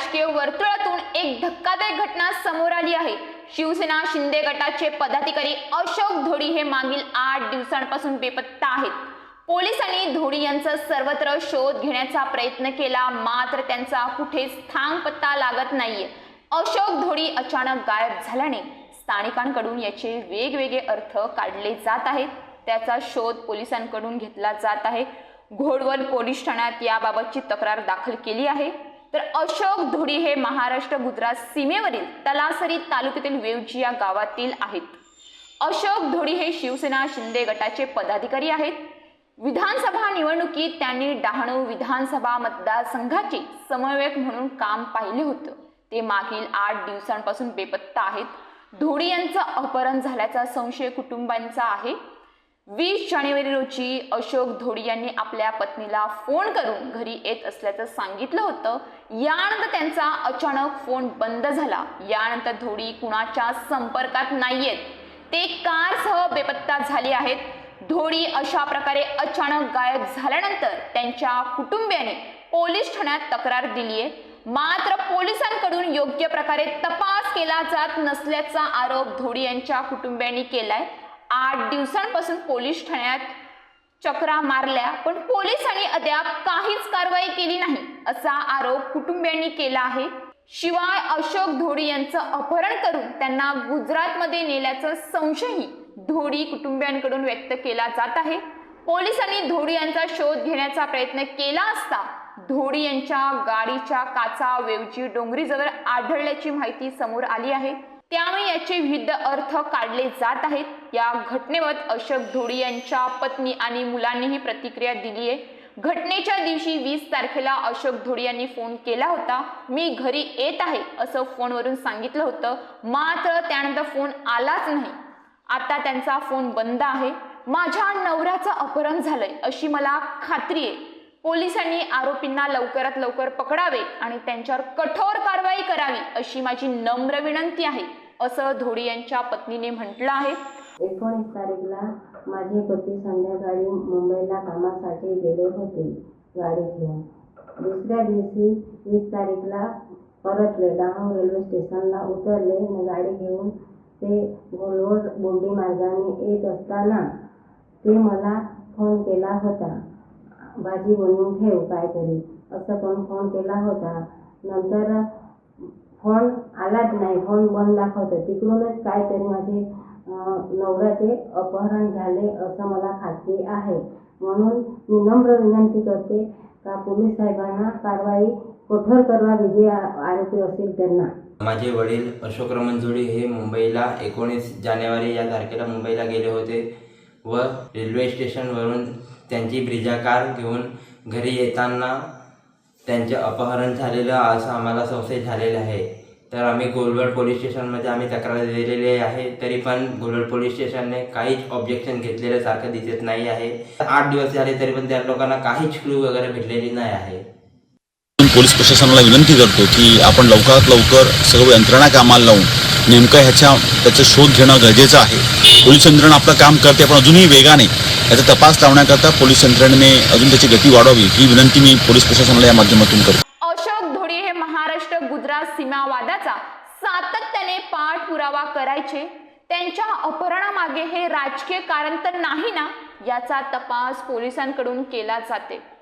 राजकीय वर्तुळातून एक धक्कादायक घटना समोर आली आहे. शिवसेना शिंदे गटाचे पदाधिकारी अशोक धोडी हे मागील आठ दिवसांपासून बेपत्ता आहेत. पोलिसांनी धोडी यांचा सर्वत्र शोध घेण्याचा प्रयत्न केला मात्र त्यांचा कुठेच थांग पत्ता लागत नाहीये. अशोक धोडी अचानक गायब झाल्याने स्थानिकांकडून याचे वेगवेगळे अर्थ काढले जात आहेत. त्याचा शोध पोलिसांकडून घेतला जात आहे. घोडवल पोलीस ठाण्यात याबाबतची तक्रार दाखल केली आहे. तर अशोक धोडी हे महाराष्ट्र गुजरात सीमेवरील तलासरी तालुक्यातील वेवजी या गावातील आहेत. अशोक धोडी हे शिवसेना शिंदे गटाचे पदाधिकारी आहेत. विधानसभा निवडणुकीत त्यांनी डहाणू विधानसभा मतदारसंघाचे समन्वयक म्हणून काम पाहिले होतं. ते मागील आठ दिवसांपासून बेपत्ता आहेत. धोडी यांचं अपहरण झाल्याचा संशय कुटुंबांचा आहे. वीस जानेवारी रोजी अशोक धोडी यांनी आपल्या पत्नीला फोन करून घरी येत असल्याचं सांगितलं होतं. यानंतर त्यांचा अचानक फोन बंद झाला. यानंतर धोडी कुणाच्या संपर्कात नाहीयेत. ते कारसह बेपत्ता झाले आहेत. धोडी अशा प्रकारे अचानक गायब झाल्यानंतर त्यांच्या कुटुंबियाने पोलीस ठाण्यात तक्रार दिली आहे. मात्र पोलिसांकडून योग्य प्रकारे तपास केला जात नसल्याचा आरोप धोडी यांच्या कुटुंबियांनी केलाय. आठ दिवसांपासून पोलीस ठाण्यात चक्रा मारल्या पण पोलिसांनी अद्याप काहीच कारवाई केली नाही असा आरोप कुटुंबियांनी केला आहे. शिवाय अशोक धोडी यांचं अपहरण करून त्यांना गुजरातमध्ये नेल्याचा संशयही धोडी कुटुंबियांकडून व्यक्त केला जात आहे. पोलिसांनी धोडी यांचा शोध घेण्याचा प्रयत्न केला असता धोडी यांच्या गाडीच्या काचा वेवची डोंगरीजवळ आढळल्याची माहिती समोर आली आहे. त्यामुळे याचे विविध अर्थ काढले जात आहेत. या घटनेवर अशोक धोडी यांच्या पत्नी आणि मुलांनीही प्रतिक्रिया दिली आहे. घटनेच्या दिवशी वीस तारखेला अशोक धोडी यांनी फोन केला होता मी घरी येत आहे असं फोनवरून सांगितलं होतं. मात्र त्यानंतर फोन आलाच नाही. आता त्यांचा फोन बंद आहे. माझ्या नवऱ्याचं अपहरण झालंय अशी मला खात्री आहे. पोलिसांनी आरोपींना लवकरात लवकर पकडावे आणि त्यांच्यावर कठोर कारवाई करावी अशी माझी नम्र विनंती आहे असं धोडी यांच्या पत्नीने म्हटलं आहे. एकोणीस तारीखला माझे पती संध्याकाळी मुंबईला कामासाठी गेले होते गाडी घेऊन. दुसऱ्या दिवशी वीस तारीखला परतले डहाणू रेल्वे स्टेशनला उतरले आणि गाडी घेऊन ते गोलवड बोंडी मार्गाने येत असताना ते मला फोन केला होता भाजी बनवून ठेव काहीतरी असं पण फोन केला होता. नंतर फोन आलाच नाही फोन बंद दाखवतं. तिकडूनच काहीतरी माझे नवऱ्याचे अपहरण झाले असं मला खात्री आहे. म्हणून मी नम्र विनंती करते का पोलीस साहेबांना कारवाई कठोर करावी जे आरोपी असतील त्यांना. माझे वडील अशोक रमणजोडी हे मुंबईला एकोणीस जानेवारी या तारखेला मुंबईला गेले होते व रेल्वे स्टेशनवरून त्यांची ब्रिजा कार घेऊन घरी येताना त्यांचे अपहरण झालेलं असं आम्हाला संशय झालेला आहे. तर आम्ही गोलवड पोलीस स्टेशनमध्ये आम्ही तक्रार दिलेली आहे. तरी पण गोलवड पोलीस स्टेशनने काहीच ऑब्जेक्शन घेतलेल्यासारखं सारखं दिसत नाही आहे. आठ दिवस झाले तरी पण त्या लोकांना काहीच क्लू वगैरे भेटलेली नाही आहे. पोलीस प्रशासनाला विनंती करतो की आपण लवकरात लवकर सर्व यंत्रणा कामाला लावून नेमकं ह्याच्या त्याचा शोध घेणं गरजेचं आहे. पोलीस यंत्रणा आपलं काम करते पण अजूनही वेगाने याचा तपास लावण्याकरता पोलीस यंत्रणेने अजून त्याची गती वाढवावी ही विनंती मी पोलीस प्रशासनाला या माध्यमातून करतो अशोक धोडी हे महाराष्ट्र गुजरात सीमावादाचा सातत्याने पाठपुरावा करायचे त्यांच्या अपहरणामागे हे राजकीय कारण तर नाही ना? याचा तपास पोलिसांकडून केला जाते.